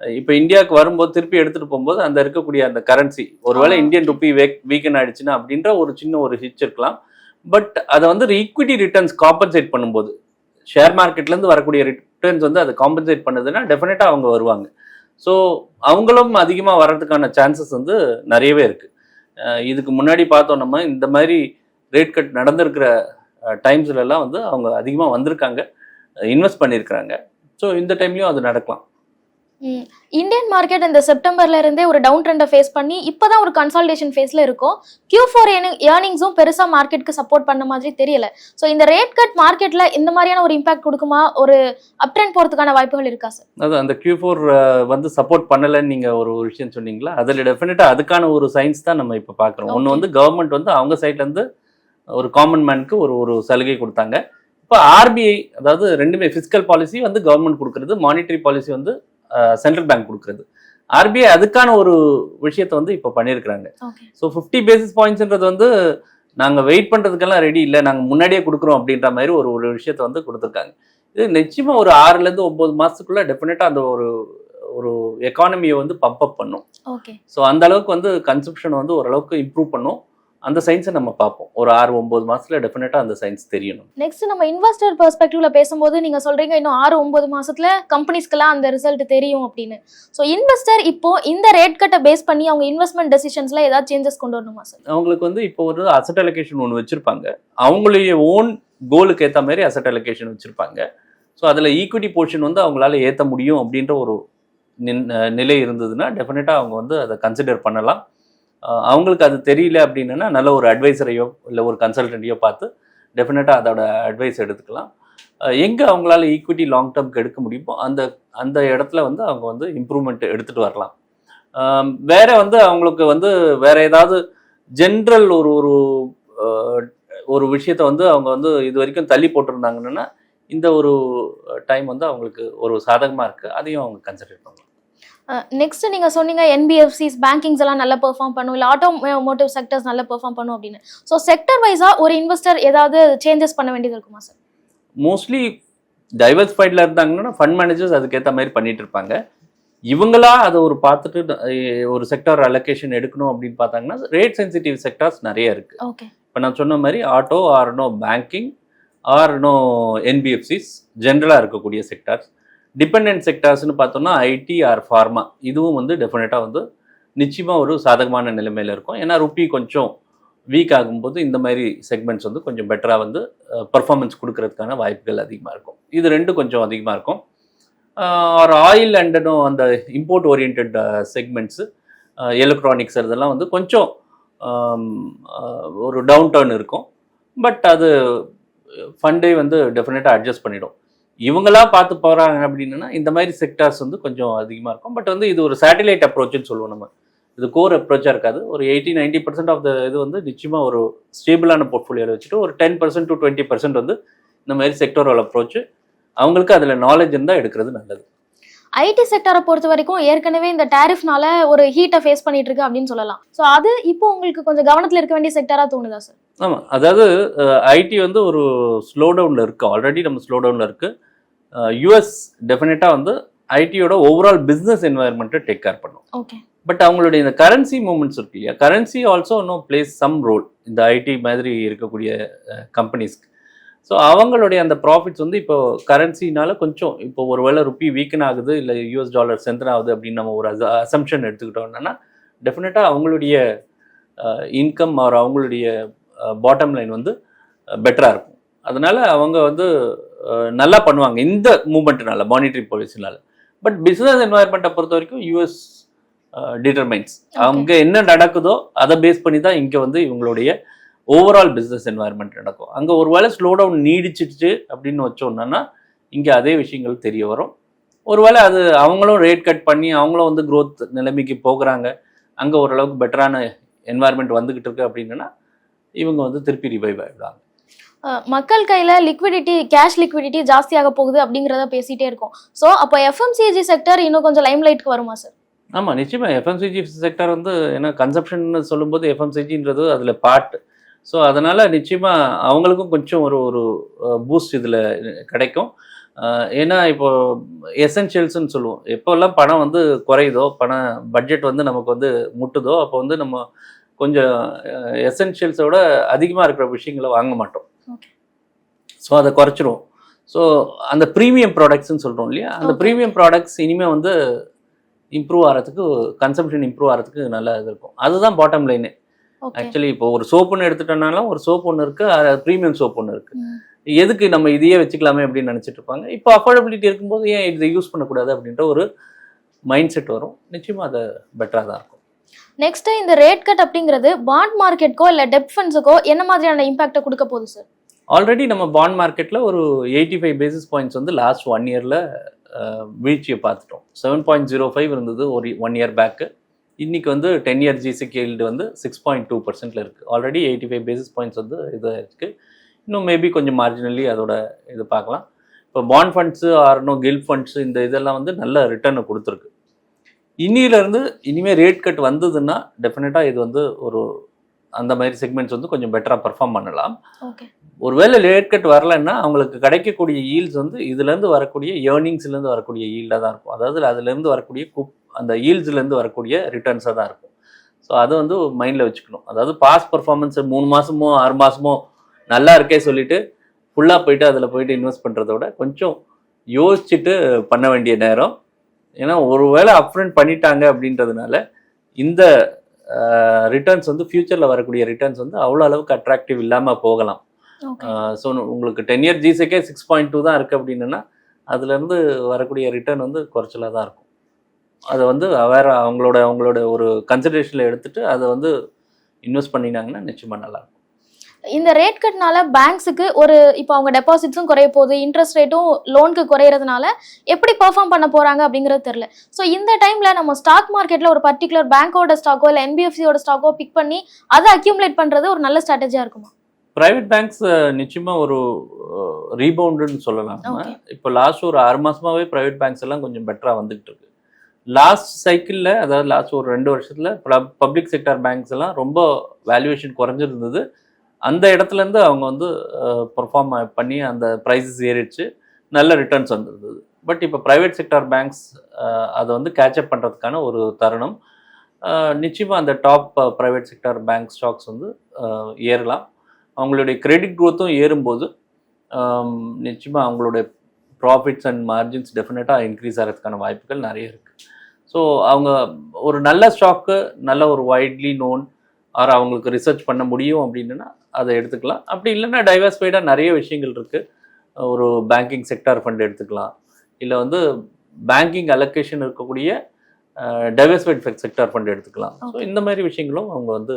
இப்போ இந்தியாவுக்கு வரும்போது திருப்பி எடுத்துட்டு போகும்போது அந்த இருக்கக்கூடிய அந்த கரன்சி ஒருவேளை இந்தியன். ருப்பி வேக் வீக்கன் ஆயிடுச்சுன்னா அப்படின்ற ஒரு சின்ன ஒரு ஹிச் இருக்கலாம். பட் அதை வந்து ஈக்விட்டி ரிட்டர்ன்ஸ் காம்பன்சேட் பண்ணும்போது ஷேர் மார்க்கெட்லேருந்து வரக்கூடிய ரிட்டர்ன்ஸ் வந்து அதை காம்பன்சேட் பண்ணுதுன்னா டெஃபினட்டாக அவங்க வருவாங்க. ஸோ அவங்களும் அதிகமாக வர்றதுக்கான சான்சஸ் வந்து நிறையவே இருக்கு. அஹ் இதுக்கு முன்னாடி பார்த்தோம் நம்ம இந்த மாதிரி ரேட் கட் நடந்திருக்கிற டைம்ஸ்ல எல்லாம் வந்து அவங்க அதிகமாக வந்திருக்காங்க. இன்வெஸ்ட் பண்ணியிருக்கிறாங்க ஸோ இந்த டைம்லையும் அது நடக்கலாம். இந்தியன் மார்க்கெட் இந்த செப்டம்பர்ல இருந்தே ஒரு டவுன் ட்ரெண்டை ஃபேஸ் பண்ணி இப்பதான் ஒரு கன்சால்டேஷன் ஃபேஸ்ல இருக்கும். கியூ ஃபோர் ஏர்னிங்ஸும் பெருசா மார்க்கெட்டுக்கு சப்போர்ட் பண்ண மாதிரி தெரியல. ஸோ இந்த ரேட் கட் மார்க்கெட்ல இந்த மாதிரியான ஒரு இம்பாக்ட் கொடுக்குமா? ஒரு அப் ட்ரெண்ட் போறதுக்கான வாய்ப்புகள் இருக்கா சார் அது அந்த கியூ ஃபோர் வந்து சப்போர்ட் பண்ணலைன்னு நீங்கள் ஒரு விஷயம் சொன்னீங்களா? அதில் டெஃபினட்டாக அதுக்கான ஒரு சயின்ஸ் தான் நம்ம இப்போ பார்க்குறோம் ஒன்று. வந்து கவர்மெண்ட் வந்து அவங்க சைட்லேருந்து ஒரு காமன் மேனுக்கு ஒரு ஒரு சலுகை கொடுத்தாங்க. இப்போ ஆர்பிஐ அதாவது ரெண்டுமே ஃபிசிக்கல் பாலிசி வந்து கவர்மெண்ட் கொடுக்குறது மானிட்டரி பாலிசி வந்து சென்ட்ரல் பேங்க் கொடுக்குறது. ஆர்பிஐ அதுக்கான ஒரு விஷயத்தை வந்து இப்போ பண்ணியிருக்கிறாங்க ஸோ ஃபிஃப்டி பேசிஸ் பாயிண்ட்ஸ்ன்றது வந்து நாங்கள் வெயிட் பண்ணுறதுக்கெல்லாம் ரெடி இல்லை நாங்கள் முன்னாடியே கொடுக்குறோம் அப்படின்ற மாதிரி ஒரு ஒரு விஷயத்தை வந்து கொடுத்துருக்காங்க. இது நிச்சயமாக ஒரு ஆறுலேருந்து ஒம்பது மாதத்துக்குள்ளே டெஃபினட்டாக அந்த ஒரு ஒரு எக்கானமியை வந்து பம்ப் அப் பண்ணும். ஸோ அந்த அளவுக்கு வந்து கன்சப்ஷன் வந்து ஓரளவுக்கு இம்ப்ரூவ் பண்ணும். அந்த சயின்ஸை நம்ம பார்ப்போம். ஒரு ஆறு ஒம்பது மாசத்துல டெஃபினட்டாக அந்த சயின்ஸ் தெரியணும். நெக்ஸ்ட் நம்ம இன்வெஸ்டர் பெர்ஸ்பெக்டிவ்ல பேசும்போது நீங்க சொல்றீங்க இன்னும் ஆறு ஒன்பது மாசத்துல கம்பெனிஸ்க்கெல்லாம் அந்த ரிசல்ட் தெரியும் அப்படின்னு. ஸோ இன்வெஸ்டர் இப்போ இந்த ரேட் கட்டை பேஸ் பண்ணி அவங்க இன்வெஸ்ட்மெண்ட் டெசிஷன்ஸ்ல ஏதாவது சேஞ்சஸ் கொண்டு வரணுமா சார் அவங்களுக்கு வந்து இப்போ ஒரு அசட் அலோகேஷன் ஒன்று வச்சுருப்பாங்க. அவங்களுடைய ஓன் கோலுக்கு ஏற்ற மாதிரி அசட் அலோகேஷன் வச்சுருப்பாங்க. ஸோ அதில் ஈக்விட்டி போர்ஷன் வந்து அவங்களால ஏற்ற முடியும் அப்படின்ற ஒரு நின்- நிலை இருந்ததுன்னா டெஃபினட்டாக அவங்க வந்து அதை கன்சிடர் பண்ணலாம். அவங்களுக்கு அது தெரியல அப்படின்னா நல்ல ஒரு அட்வைசரையோ இல்லை ஒரு கன்சல்டண்ட்டையோ பார்த்து டெஃபினட்டாக அதோட அட்வைஸ் எடுத்துக்கலாம். எங்கே அவங்களால ஈக்விட்டி லாங் டேர்ம்க்கு எடுக்க முடியுமோ அந்த அந்த இடத்துல வந்து அவங்க வந்து இம்ப்ரூவ்மெண்ட் எடுத்துகிட்டு வரலாம். வேற வந்து அவங்களுக்கு வந்து வேற ஏதாவது ஜென்ரல் ஒரு ஒரு ஒரு விஷயத்த வந்து அவங்க வந்து இது வரைக்கும் தள்ளி போட்டிருந்தாங்கன்னா இந்த ஒரு டைம் வந்து அவங்களுக்கு ஒரு சாதகமாக இருக்குது அதையும் அவங்க கன்சிடர் பண்ணலாம். நெக்ஸ்ட் நீங்க சொன்னீங்க என்பிஎஃப்சிஸ் பேங்கிங்ஸ் எல்லாம் நல்லா பெர்ஃபார்ம் பண்ணும் இல்ல ஆட்டோமோட்டிவ் செக்டர்ஸ் நல்லா பெர்ஃபார்ம் பண்ணும் அப்படின்னு. ஸோ செக்டர் வைஸா ஒரு இன்வெஸ்டர் ஏதாவது சேஞ்சஸ் பண்ண வேண்டியது இருக்குமா சார் மோஸ்ட்லி டைவர்ஸ்ஃபைடில் இருந்தாங்கன்னா ஃபண்ட் மேனேஜர்ஸ் அதுக்கேற்ற மாதிரி பண்ணிட்டு இருப்பாங்க. இவங்களா அதை ஒரு பார்த்துட்டு ஒரு செக்டார் அலோகேஷன் எடுக்கணும் அப்படின்னு பார்த்தாங்கன்னா ரேட் சென்சிட்டிவ் செக்டார்ஸ் நிறைய இருக்கு. ஓகே இப்போ நான் சொன்ன மாதிரி ஆட்டோ ஆர்னோ பேங்கிங் ஆர்னோ என்பிஎஃப்சிஸ் ஜென்ரலாக இருக்கக்கூடிய செக்டார்ஸ் டிபெண்ட் செக்டார்ஸ்னு பார்த்தோம்னா ஐடி ஆர் ஃபார்மா இதுவும் வந்து டெஃபினட்டாக வந்து நிச்சயமாக ஒரு சாதகமான நிலைமையில் இருக்கும். ஏன்னா ருப்பி கொஞ்சம் வீக் ஆகும்போது இந்த மாதிரி செக்மெண்ட்ஸ் வந்து கொஞ்சம் பெட்டராக வந்து பர்ஃபார்மன்ஸ் கொடுக்கறதுக்கான வாய்ப்புகள் அதிகமாக இருக்கும். இது ரெண்டும் கொஞ்சம் அதிகமாக இருக்கும். ஒரு ஆயில் அண்டனும் அந்த இம்போர்ட் ஓரியன்ட் செக்மெண்ட்ஸு எலக்ட்ரானிக்ஸ் இதெல்லாம் வந்து கொஞ்சம் ஒரு டவுன் டர்ன் இருக்கும். பட் அது ஃபண்டே வந்து டெஃபினட்டாக அட்ஜஸ்ட் பண்ணிடும். இவங்களா பார்த்து போகிறாங்க அப்படின்னா இந்த மாதிரி செக்டார்ஸ் வந்து கொஞ்சம் அதிகமாக இருக்கும். பட் வந்து இது ஒரு சேட்டிலைட் அப்ரோச்சுன்னு சொல்லுவோம் நம்ம. இது கோர் அப்ரோச்சாக இருக்காது. ஒரு eighty ninety percent of the இது வந்து நிச்சயமாக ஒரு ஸ்டேபிளான போர்ட்ஃபோலியோவில் வச்சுட்டு ஒரு ten percent to twenty percent வந்து இந்த மாதிரி செக்டோரல் அப்ரோச்சு அவங்களுக்கு அதில் நாலேஜ் இருந்தால் எடுக்கிறது நல்லது. ஐடி செக்டரை பொறுத்த வரைக்கும் ஏற்கனவே இந்த டேரிஃப்னால ஒரு ஹீட்டை ஃபேஸ் பண்ணிட்டு இருக்கு அப்படின்னு சொல்லலாம். ஸோ அது இப்போ உங்களுக்கு கொஞ்சம் கவனத்துல இருக்க வேண்டிய செக்டரா தோணுதா சார் ஆமாம் அதாவது ஐடி வந்து ஒரு ஸ்லோ டவுனில் இருக்குது ஆல்ரெடி நம்ம ஸ்லோ டவுனில் இருக்குது யூஎஸ் டெஃபினட்டாக வந்து ஐடியோட ஓவரால் பிஸ்னஸ் என்வாயர்மெண்ட்டை டேக் கேர் பண்ணும். ஓகே பட் அவங்களுடைய இந்த கரன்சி மூமெண்ட்ஸ் இருக்கு இல்லையா? Currency also no plays some role இந்த ஐடி மாதிரி இருக்கக்கூடிய கம்பெனிஸ்க்கு ஸோ அவங்களுடைய அந்த ப்ராஃபிட்ஸ் வந்து இப்போ கரன்சினால கொஞ்சம் இப்போ ஒருவேளை ருப்பி வீக்கன் ஆகுது இல்லை யூஎஸ் டாலர் சென்தன் ஆகுது அப்படின்னு நம்ம ஒரு அசம்ஷன் எடுத்துக்கிட்டோம்னா டெஃபினட்டாக அவங்களுடைய இன்கம் ஆர் அவங்களுடைய பாட்டம் லைன் வந்து பெட்டராக இருக்கும். அதனால அவங்க வந்து நல்லா பண்ணுவாங்க இந்த மூமெண்ட்னால மானிட்டரி பாலிசினால பட் பிஸ்னஸ் என்வாயர்மெண்ட்டை பொறுத்த வரைக்கும் யூஎஸ் டிட்டர்மைன்ஸ் அங்க என்ன நடக்குதோ அதை பேஸ் பண்ணி தான் இங்க வந்து இவங்களுடைய ஓவரால் பிஸ்னஸ் என்வாயர்மெண்ட் நடக்கும். அங்க ஒருவேளை ஸ்லோ டவுன் நீடிச்சிடுச்சு அப்படின்னு வச்சோம்னா இங்க அதே விஷயங்கள் தெரிய வரும். ஒருவேளை அது அவங்களும் ரேட் கட் பண்ணி அவங்களும் வந்து growth நிலைமைக்கு போகிறாங்க. அங்க ஓரளவுக்கு பெட்டரான என்வாயர்மெண்ட் வந்துகிட்டு இருக்கு அப்படின்னா இவங்க வந்து திருப்பி ரிவைவ் ஆயிடுவாங்க. அஹ் மக்கள் கையில லிக்விடிட்டி கேஷ் லிக்விடிட்டி ஜாஸ்தியாக போகுது அப்படிங்கிறத பேசிட்டே இருக்கோம். ஸோ அப்போ எஃப்எம்சிஜி செக்டர் இன்னும் கொஞ்சம் லைம் லைட்க்கு வருமா சார் ஆமாம் நிச்சயமா. எஃப்எம்சிஜி செக்டர் வந்து ஏன்னா கன்சப்ஷன் சொல்லும்போது எஃப்எம்சிஜின்றது அதில் பார்ட் ஸோ அதனால் நிச்சயமாக அவங்களுக்கும் கொஞ்சம் ஒரு ஒரு பூஸ்ட் இதில் கிடைக்கும். ஏன்னா இப்போ எசென்ஷியல்ஸ்னு சொல்லுவோம். எப்போல்லாம் பணம் வந்து குறையுதோ பணம் பட்ஜெட் வந்து நமக்கு வந்து முட்டுதோ அப்போ வந்து நம்ம கொஞ்சம் எசென்ஷியல்ஸோட அதிகமாக இருக்கிற விஷயங்களை வாங்க மாட்டோம். ஸோ அதை குறைச்சிரும் ஸோ அந்த ப்ரீமியம் ப்ராடக்ட்ஸ்னு சொல்கிறோம் இல்லையா? அந்த. ப்ரீமியம் ப்ராடக்ட்ஸ் இனிமேல் வந்து இம்ப்ரூவ் ஆகிறதுக்கு கன்சம்ஷன் இம்ப்ரூவ் ஆகிறதுக்கு நல்லா இது இருக்கும். அதுதான் பாட்டம் லைனு ஆக்சுவலி இப்போ ஒரு சோப்புன்னு எடுத்துட்டோம்னாலும் ஒரு சோப் ஒன்று இருக்குது ப்ரீமியம் சோப் ஒன்று இருக்குது எதுக்கு நம்ம இதையே வச்சுக்கலாமே அப்படின்னு நினச்சிட்டு இருப்பாங்க. இப்போ அஃபோர்டபிலிட்டி இருக்கும்போது ஏன் இதை யூஸ் பண்ணக்கூடாது அப்படின்ற ஒரு மைண்ட் செட் வரும். நிச்சயமாக அது பெட்டராக தான் இருக்கும். நெக்ஸ்ட் இந்த ரேட் கட் அப்படிங்கிறது பாண்ட் மார்க்கெட்க்கோ இல்ல டெப் ஃபண்ட்ஸுக்கோ என்ன மாதிரியான இம்பாக்டை கொடுக்க போகுது சார் ஆல்ரெடி நம்ம பாண்ட் மார்க்கெட்டில் ஒரு எயிட்டி ஃபைவ் பேசிஸ் பாயிண்ட்ஸ் வந்து லாஸ்ட் ஒன் இயரில் வீழ்ச்சியை பார்த்துட்டோம். செவன் பாயிண்ட் ஜீரோ ஃபைவ் இருந்தது ஒரு ஒன் இயர் பேக்கு இன்னைக்கு வந்து டென் இயர் ஜிசிக்கு ஈல்டு வந்து சிக்ஸ் பாயிண்ட் டூ பர்சன்ட்ல இருக்குது already eighty five basis points வந்து இது இருக்குது இன்னும் மேபி கொஞ்சம் மார்ஜினலி அதோட இது பார்க்கலாம். இப்போ பாண்ட் ஃபண்ட்ஸு ஆர்னோ கில் ஃபண்ட்ஸு இந்த இதெல்லாம் வந்து நல்ல ரிட்டர்னை கொடுத்துருக்கு. இன்னிலேருந்து இனிமேல் ரேட் கட் வந்ததுன்னா டெஃபினட்டாக இது வந்து ஒரு அந்த மாதிரி செக்மெண்ட்ஸ் வந்து கொஞ்சம் பெட்டராக பர்ஃபார்ம் பண்ணலாம். ஒருவேளை ரேட் கட் வரலைன்னா அவங்களுக்கு கிடைக்கக்கூடிய ஈல்ட்ஸ் வந்து இதுலேருந்து வரக்கூடிய ஏர்னிங்ஸ்லேருந்து வரக்கூடிய ஈல்டாக தான் இருக்கும். அதாவது அதுலேருந்து வரக்கூடிய குப் அந்த ஈல்ட்ஸ்லேருந்து வரக்கூடிய ரிட்டர்ன்ஸாக தான் இருக்கும். ஸோ அதை வந்து மைண்டில் வச்சுக்கணும். அதாவது பாஸ் பர்ஃபார்மன்ஸ் மூணு மாதமோ ஆறு மாதமோ நல்லா இருக்கே சொல்லிட்டு ஃபுல்லாக போயிட்டு அதில் போயிட்டு இன்வெஸ்ட் பண்ணுறத விட கொஞ்சம் யோசிச்சுட்டு பண்ண வேண்டிய நேரம். ஏன்னா ஒருவேளை அப்ரண்ட் பண்ணிட்டாங்க அப்படின்றதுனால இந்த ரிட்டர்ன்ஸ் வந்து ஃப்யூச்சரில் வரக்கூடிய ரிட்டர்ன்ஸ் வந்து அவ்வளோ அளவுக்கு அட்ராக்டிவ் இல்லாமல் போகலாம். ஸோ உங்களுக்கு டென் இயர் ஜிசேக்கே சிக்ஸ் பாயிண்ட் டூ தான் இருக்குது அப்படின்னா அதுலேருந்து வரக்கூடிய ரிட்டர்ன் வந்து குறைச்சலாக தான் இருக்கும். அதை வந்து வேற அவங்களோட அவங்களோட ஒரு கன்சிடரேஷனில் எடுத்துட்டு அதை வந்து இன்வெஸ்ட் பண்ணினாங்கன்னா நிச்சயமாக நல்லாயிருக்கும். இந்த ரேட் கட்னால பேங்க்ஸுக்கு ஒரு இப்போ அவங்க டெபாசிட்ஸும் குறைய போகுது இன்ட்ரெஸ்ட் ரேட்டும் லோனுக்கு குறையறதுனால எப்படி பெர்ஃபார்ம் பண்ண போறாங்க அப்படிங்கிறது தெரியல. ஸோ இந்த டைம்ல நம்ம ஸ்டாக் மார்க்கெட்ல ஒரு பர்டிகுலர் பேங்கோட ஸ்டாக்கோ இல்லை என்பிஎஃப்சியோட ஸ்டாக்கோ பிக் பண்ணி அதை அக்யூமுலேட் பண்றது ஒரு நல்ல ஸ்ட்ராட்டஜியா இருக்குமா? பிரைவேட் பேங்க்ஸ் நிச்சயமா ஒரு ரீபவுண்டுன்னு சொல்லலாம். இப்போ லாஸ்ட் ஒரு ஆறு மாசமாவே பிரைவேட் பேங்க்ஸ் எல்லாம் கொஞ்சம் பெட்டரா வந்துகிட்டு இருக்கு. லாஸ்ட் சைக்கிளில் அதாவது லாஸ்ட் ஒரு ரெண்டு வருஷத்தில் பப்ளிக் செக்டார் பேங்க்ஸ் எல்லாம் ரொம்ப வேல்யூவேஷன் குறைஞ்சிருந்தது. அந்த இடத்துலேருந்து அவங்க வந்து பர்ஃபார்ம் பண்ணி அந்த ப்ரைஸஸ் ஏறிடுச்சு. நல்ல ரிட்டர்ன்ஸ் வந்திருந்தது. பட் இப்போ ப்ரைவேட் செக்டார் பேங்க்ஸ் அதை வந்து கேட்சப் பண்ணுறதுக்கான ஒரு தருணம். நிச்சயமாக அந்த top private sector bank stocks வந்து ஏறலாம். அவங்களுடைய கிரெடிட் க்ரோத்தும் ஏறும்போது நிச்சயமாக அவங்களுடைய ப்ராஃபிட்ஸ் அண்ட் மார்ஜின்ஸ் டெஃபினட்டாக இன்க்ரீஸ் ஆகிறதுக்கான வாய்ப்புகள் நிறைய இருக்குது ஸோ அவங்க ஒரு நல்ல ஸ்டாக்கு நல்ல ஒரு வைட்லி நோன் ஆர் அவங்களுக்கு ரிசர்ச் பண்ண முடியும் அப்படின்னா அதை எடுத்துக்கலாம். அப்படி இல்லைன்னா டைவர்ஸ்ஃபைடாக நிறைய விஷயங்கள் இருக்குது ஒரு பேங்கிங் செக்டார் ஃபண்ட் எடுத்துக்கலாம். இல்லை வந்து பேங்கிங் அலோகேஷன் இருக்கக்கூடிய டைவர்ஸ்ஃபைட் செக்டார் ஃபண்ட் எடுத்துக்கலாம். ஸோ இந்த மாதிரி விஷயங்களும் அவங்க வந்து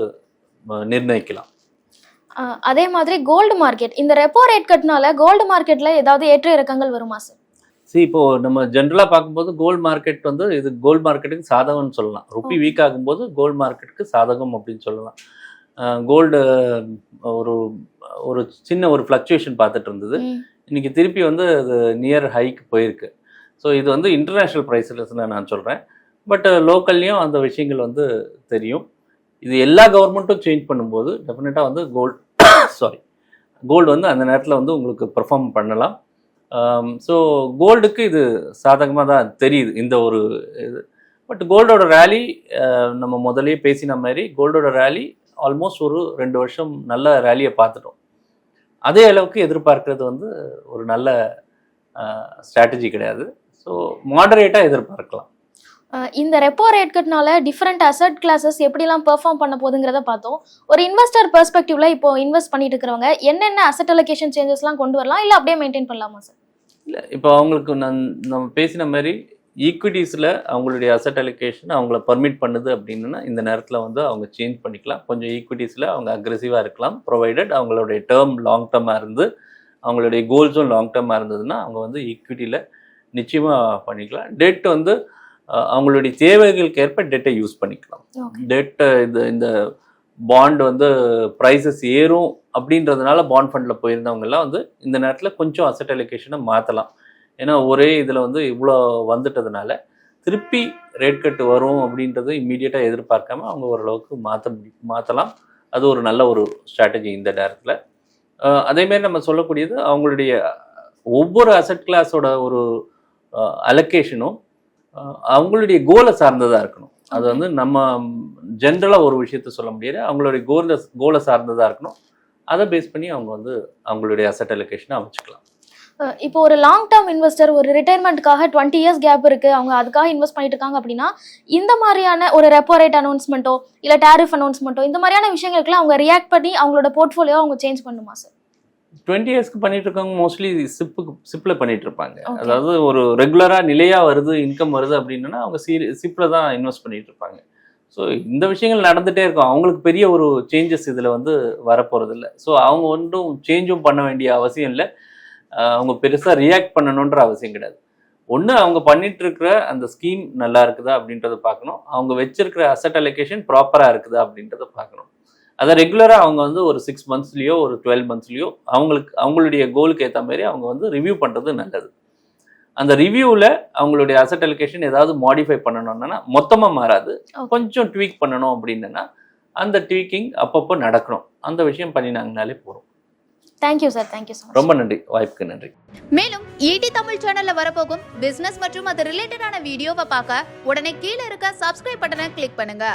நிர்ணயிக்கலாம். அதே மாதிரி கோல்டு மார்க்கெட் இந்த ரெப்போ ரேட் கட்னால கோல்டு மார்க்கெட்ல ஏதாவது ஏற்ற இறக்கங்கள் வருமா சார் see இப்போ நம்ம ஜென்ரலாக பார்க்கும்போது கோல்டு மார்க்கெட் வந்து இது கோல்டு மார்க்கெட்டுக்கு சாதகம்னு சொல்லலாம். ருப்பி. வீக் ஆகும்போது கோல்டு மார்க்கெட்டுக்கு சாதகம் அப்படின்னு சொல்லலாம். கோல்டு ஒரு ஒரு சின்ன ஒரு ஃப்ளக்சுவேஷன் பார்த்துட்டு இருந்தது. ம். இன்னைக்கு திருப்பி வந்து அது நியர் ஹைக்கு போயிருக்கு. ஸோ இது வந்து இன்டர்நேஷ்னல் ப்ரைஸில் நான் சொல்கிறேன் பட் லோக்கல்லையும் அந்த விஷயங்கள் வந்து தெரியும். இது எல்லா கவர்மெண்ட்டும் சேஞ்ச் பண்ணும்போது டெஃபினட்டாக வந்து கோல்டு சாரி கோல்டு வந்து அந்த நேரத்தில் வந்து உங்களுக்கு பெர்ஃபார்ம் பண்ணலாம். Um, ஸோ கோல்டுக்கு இது சாதகமாக தான் தெரியுது இந்த ஒரு இது. பட் கோல்டோட ரேலி நம்ம முதலே பேசின மாதிரி கோல்டோட ரேலி ஆல்மோஸ்ட் ஒரு ரெண்டு வருஷம் நல்ல ரேலியை பார்த்துட்டோம். அதே அளவுக்கு எதிர்பார்க்கறது வந்து ஒரு நல்ல uh, ஸ்ட்ராட்டஜி கிடையாது. ஸோ மாடரேட்டாக எதிர்பார்க்கலாம். இந்த ரெப்போ ரேட் கட்னால டிஃப்ரெண்ட் அசட் கிளாஸஸ் எப்படிலாம் பெர்ஃபார்ம் பண்ண போகுதுங்கிறத பார்த்தோம். ஒரு இன்வெஸ்டர் பெர்ஸ்பெக்டிவ்ல இப்போ இன்வெஸ்ட் பண்ணிட்டு இருக்கிறவங்க என்னென்ன அசட் அலோகேஷன் சேஞ்சஸ்லாம் கொண்டு வரலாம் இல்லை அப்படியே மெயின்டைன் பண்ணலாமா சார் இல்லை இப்போ அவங்களுக்கு நான் நம்ம பேசின மாதிரி ஈக்விட்டிஸில் அவங்களுடைய அசட் அலோகேஷன் அவங்கள பர்மிட் பண்ணுது அப்படின்னா இந்த நேரத்தில் வந்து அவங்க சேஞ்ச் பண்ணிக்கலாம். கொஞ்சம் ஈக்விட்டிஸில் அவங்க அக்ரெசிவாக இருக்கலாம். ப்ரொவைடட் அவங்களுடைய டேர்ம் லாங் டேர்மாக இருந்து அவங்களுடைய கோல்ஸும் லாங் டேர்மாக இருந்ததுன்னா அவங்க வந்து ஈக்விட்டியில் நிச்சயமாக பண்ணிக்கலாம். டெட் வந்து அவங்களுடைய தேவைகளுக்கு ஏற்ப டெட்டை யூஸ் பண்ணிக்கலாம். ஓகே டெட் இது இந்த பாண்ட் வந்து ப்ரைஸஸ் ஏறும் அப்படின்றதுனால பாண்ட் ஃபண்டில் போயிருந்தவங்க எல்லாம் வந்து இந்த நேரத்தில் கொஞ்சம் அசட் அலோகேஷனை மாற்றலாம் ஏன்னா ஒரே இதில் வந்து இவ்வளோ வந்துட்டதுனால திருப்பி ரேட் கட் வரும் அப்படின்றது இம்மீடியட்டாக எதிர்பார்க்காம அவங்க ஓரளவுக்கு மாற்ற மாற்றலாம் அது ஒரு நல்ல ஒரு ஸ்ட்ராட்டஜி இந்த நேரத்தில். அதேமாரி நம்ம சொல்லக்கூடியது அவங்களுடைய ஒவ்வொரு அசட் கிளாஸோட ஒரு அலோகேஷனும் அவங்களுடைய கோலை சார்ந்ததாக இருக்கணும். அது வந்து நம்ம ஜென்ரலாக ஒரு விஷயத்த சொல்ல முடியாது. அவங்களுடைய கோலை கோலை சார்ந்ததாக இருக்கணும். அதை பேஸ் பண்ணி அவங்க வந்து அவங்களுடைய அசட் அலோகேஷனை அமைச்சுக்கலாம். இப்போ ஒரு லாங் டேர்ம் இன்வெஸ்டர் ஒரு ரிட்டைர்மெண்ட்டுக்காக டுவெண்ட்டி இயர்ஸ் கேப் இருக்கு. அவங்க அதுக்காக இன்வெஸ்ட் பண்ணிட்டு இருக்காங்க அப்படின்னா இந்த மாதிரியான ஒரு ரெப்போ ரேட் அனௌன்ஸ்மெண்ட்டோ இல்லை டேரிஃப் அனௌன்ஸ்மெண்ட்டோ இந்த மாதிரியான விஷயங்களுக்குலாம் அவங்க ரியாக்ட் பண்ணி அவங்களோட போர்ட்ஃபோலியோ அவங்க சேஞ்ச் பண்ணுமா சார் டுவெண்ட்டி இயர்ஸ்க்கு பண்ணிட்டு இருக்கவங்க மோஸ்ட்லி சிப்புக்கு சிப்பில் பண்ணிட்டு இருப்பாங்க. அதாவது ஒரு ரெகுலராக நிலையாக வருது இன்கம் வருது அப்படின்னா அவங்க சீ சிப்பில் தான் இன்வெஸ்ட் பண்ணிட்டு இருப்பாங்க ஸோ இந்த விஷயங்கள் நடந்துகிட்டே இருக்கும். அவங்களுக்கு பெரிய ஒரு சேஞ்சஸ் இதில் வந்து வரப்போகிறது இல்லை ஸோ அவங்க ஒன்றும் சேஞ்சும் பண்ண வேண்டிய அவசியம் இல்லை. அவங்க பெருசாக ரியாக்ட் பண்ணணுன்ற அவசியம் கிடையாது. ஒன்று அவங்க பண்ணிட்டு இருக்கிற அந்த ஸ்கீம் நல்லா இருக்குதா அப்படின்றத பார்க்கணும். அவங்க வச்சிருக்கிற அசட் அலோகேஷன் ப்ராப்பராக இருக்குதா அப்படின்றத பார்க்கணும். அதை ரெகுலராக அவங்க வந்து ஒரு சிக்ஸ் மந்த்ஸ்லேயோ ஒரு டுவெல் மந்த்ஸ்லேயோ அவங்களுக்கு அவங்களுடைய கோலுக்கு ஏற்ற மாதிரி அவங்க வந்து ரிவ்யூ பண்ணுறது நல்லது. அந்த ரிவ்யூவில் அவங்களுடைய அசட் அலோகேஷன் ஏதாவது மாடிஃபை பண்ணணும்னா மொத்தமாக மாறாது. கொஞ்சம் ட்வீக் பண்ணணும் அப்படின்னா அந்த ட்வீக்கிங் அப்பப்போ நடக்கணும். அந்த விஷயம் பண்ணினாங்கனாலே போதும் தேங்க்யூ சார் தேங்க்யூ மச் ரொம்ப நன்றி. வாய்ப்புக்கு நன்றி. மேலும் ஈடி தமிழ் சேனல்ல வரப்போகும் பிசினஸ் மற்றும் அது ரிலேட்டடான வீடியோவை பார்க்க உடனே கீழே இருக்க சப்ஸ்கிரைப் பட்டனை கிளிக் பண்ணுங்க.